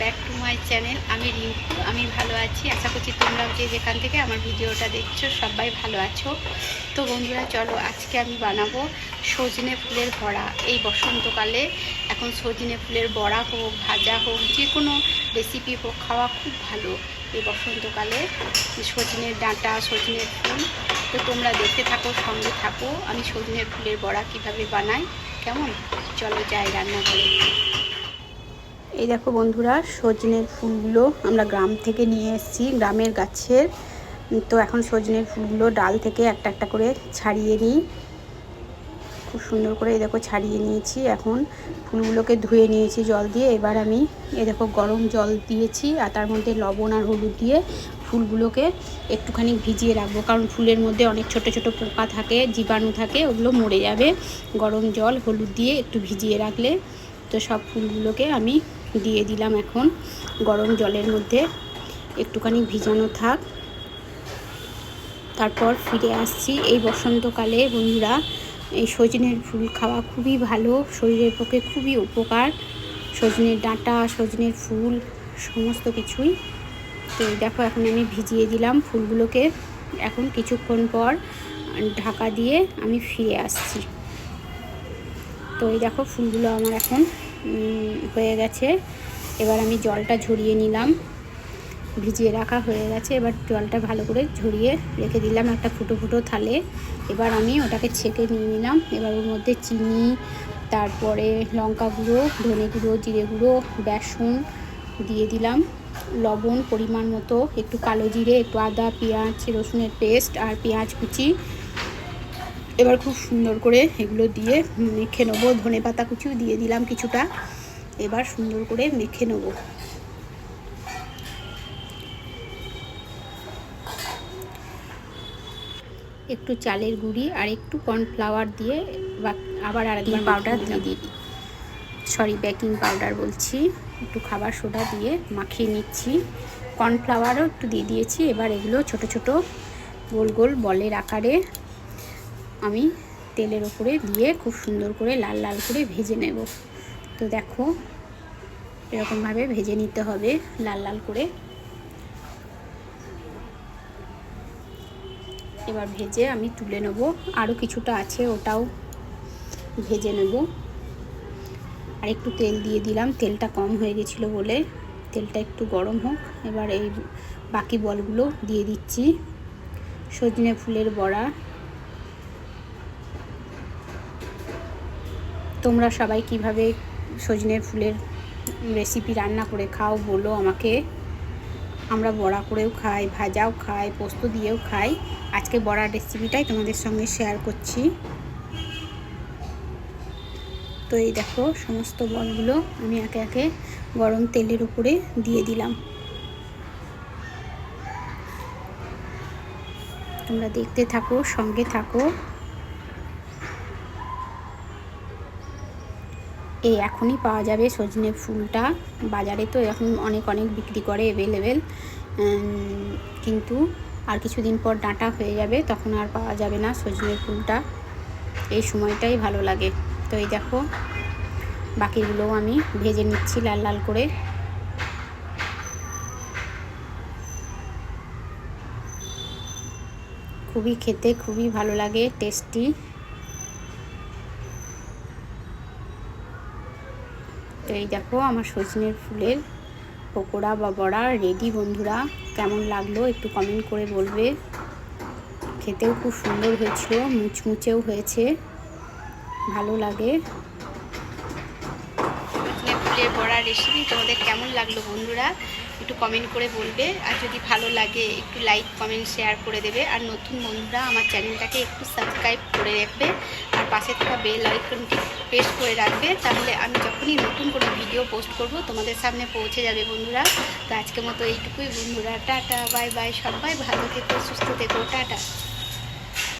Back to my channel আমি রিঙ্কু, আমি ভালো আছি। আশা করছি তোমরাও যে যেখান থেকে আমার ভিডিওটা দেখছ, সবাই ভালো আছো। তো বন্ধুরা, চলো আজকে আমি বানাবো সজনে ফুলের বড়া। এই বসন্তকালে এখন সজনে ফুলের বড়া হোক, ভাজা হোক, যে কোনো রেসিপি হোক, খাওয়া খুব ভালো এই বসন্তকালে। সজনের ডাঁটা সজনের ফুল। তো তোমরা দেখতে থাকো, সঙ্গে থাকো, আমি সজনের ফুলের বড়া কীভাবে বানাই। কেমন? চলো যাই রান্না করে এই দেখো বন্ধুরা, সজনের ফুলগুলো আমরা গ্রাম থেকে নিয়ে এসেছি, গ্রামের গাছের। তো এখন সজনের ফুলগুলো ডাল থেকে একটা একটা করে ছাড়িয়ে নিই। খুব সুন্দর করে এই দেখো ছাড়িয়ে নিয়েছি। এখন ফুলগুলোকে ধুয়ে নিয়েছি জল দিয়ে। এবার আমি এ দেখো গরম জল দিয়েছি আর তার মধ্যে লবণ আর হলুদ দিয়ে ফুলগুলোকে একটুখানি ভিজিয়ে রাখব। কারণ ফুলের মধ্যে অনেক ছোট ছোট পোকা থাকে, জীবাণু থাকে, ওগুলো মরে যাবে। গরম জল, হলুদ দিয়ে একটু ভিজিয়ে রাখলে তো সব ফুলগুলোকে আমি দিয়ে দিলাম এখন গরম জলের মধ্যে। একটুখানি ভিজানো থাক। তারপর ফিরে আসছি। এই বসন্তকালে বন্ধুরা, এই সজনের ফুল খাওয়া খুবই ভালো। শরীরের পক্ষে খুবই উপকার। সজনের ডাঁটা, সজনের ফুল, সমস্ত কিছুই। তো দেখো, এখন আমি ভিজিয়ে দিলাম ফুলগুলোকে। এখন কিছুক্ষণ পর ঢাকা দিয়ে আমি ফিরে আসছি। তো এই দেখো, ফুলগুলো আমার এখন হয়ে গেছে। এবার আমি জলটা ঝরিয়ে নিলাম। ভিজিয়ে রাখা হয়ে গেছে। এবার জলটা ভালো করে ঝরিয়ে রেখে দিলাম একটা ফুটো ফুটো থালে। এবার আমি ওটাকে ছেঁকে নিয়ে নিলাম। এবার ওর মধ্যে চিনি, তারপরে লঙ্কা গুঁড়ো, ধনে গুঁড়ো, জিরে গুঁড়ো, বেসন দিয়ে দিলাম। লবণ পরিমাণ মতো, একটু কালো জিরে, একটু আদা, পেঁয়াজ, রসুনের পেস্ট আর পেঁয়াজ কুচি। এবার খুব সুন্দর করে এগুলো দিয়ে মেখে নেব। ধনে পাতা কুচিও দিয়ে দিলাম কিছুটা। এবার সুন্দর করে মেখে নেব। একটু চালের গুঁড়ি আর একটু কর্নফ্লাওয়ার দিয়ে আবার আরেকবার পাউডার দিয়ে দিই। সরি বেকিং পাউডার বলছি। একটু খাবার সোডা দিয়ে মাখিয়ে নিচ্ছি। কর্নফ্লাওয়ারও একটু দিয়ে দিয়েছি। এবার এগুলো ছোট ছোট গোল গোল বলের আকারে আমি তেলের ওপরে দিয়ে খুব সুন্দর করে লাল লাল করে ভেজে নেব। তো দেখো, এরকমভাবে ভেজে নিতে হবে লাল লাল করে। এবার ভেজে আমি তুলে নেব। আরও কিছুটা আছে, ওটাও ভেজে নেব। আর একটু তেল দিয়ে দিলাম, তেলটা কম হয়ে গেছিল বলে। তেলটা একটু গরম হোক, এবার এই বাকি বলগুলো দিয়ে দিচ্ছি। সজনে ফুলের বড়া তোমরা সবাই কীভাবে সজনের ফুলের রেসিপি রান্না করে খাও বলো আমাকে। আমরা বড়া করেও খাই, ভাজাও খাই, পোস্ত দিয়েও খাই। আজকে বড়ার রেসিপিটাই তোমাদের সঙ্গে শেয়ার করছি। তো এই দেখো সমস্ত বলগুলো আমি একে একে গরম তেলের উপরে দিয়ে দিলাম। তোমরা দেখতে থাকো, সঙ্গে থাকো। এই এখনই পাওয়া যাবে সজনে ফুলটা। বাজারে তো এখন অনেক অনেক বিক্রি করে অ্যাভেলেবেল কিন্তু আর কিছুদিন পর ডাঁটা হয়ে যাবে, তখন আর পাওয়া যাবে না সজনে ফুলটা। এই সময়টাই ভালো লাগে। তো এই দেখো বাকিগুলোও আমি ভেজে নিচ্ছি লাল লাল করে। খুবই খেতে খুবই ভালো লাগে টেস্টি তো এই দেখো আমার সজনের ফুলের পকোড়া বা বড়া রেডি বন্ধুরা। কেমন লাগল একটু কমেন্ট করে বলবে। খেতেও খুব সুন্দর হয়েছিল, মুচমুচেও হয়েছে। ভালো লাগে। ফুলের বড়া রেসিপি তোমাদের কেমন লাগল বন্ধুরা? একটু কমেন্ট করে বলবে। আর যদি ভালো লাগে, একটু লাইক কমেন্ট শেয়ার করে দেবে। আর নতুন বন্ধুরা, আমার চ্যানেলটাকে একটু সাবস্ক্রাইব করে রাখবে। আর পাশে থাকা বেল আইকনটি প্রেস করে রাখবে। তাহলে আমি যখনই নতুন কোনো ভিডিও পোস্ট করব, তোমাদের সামনে পৌঁছে যাবে বন্ধুরা। তো আজকের মতো এইটুকুই বন্ধুরা। টাটা বাই বাই সবাই ভালো থেকো, সুস্থ থেকো। টাটা।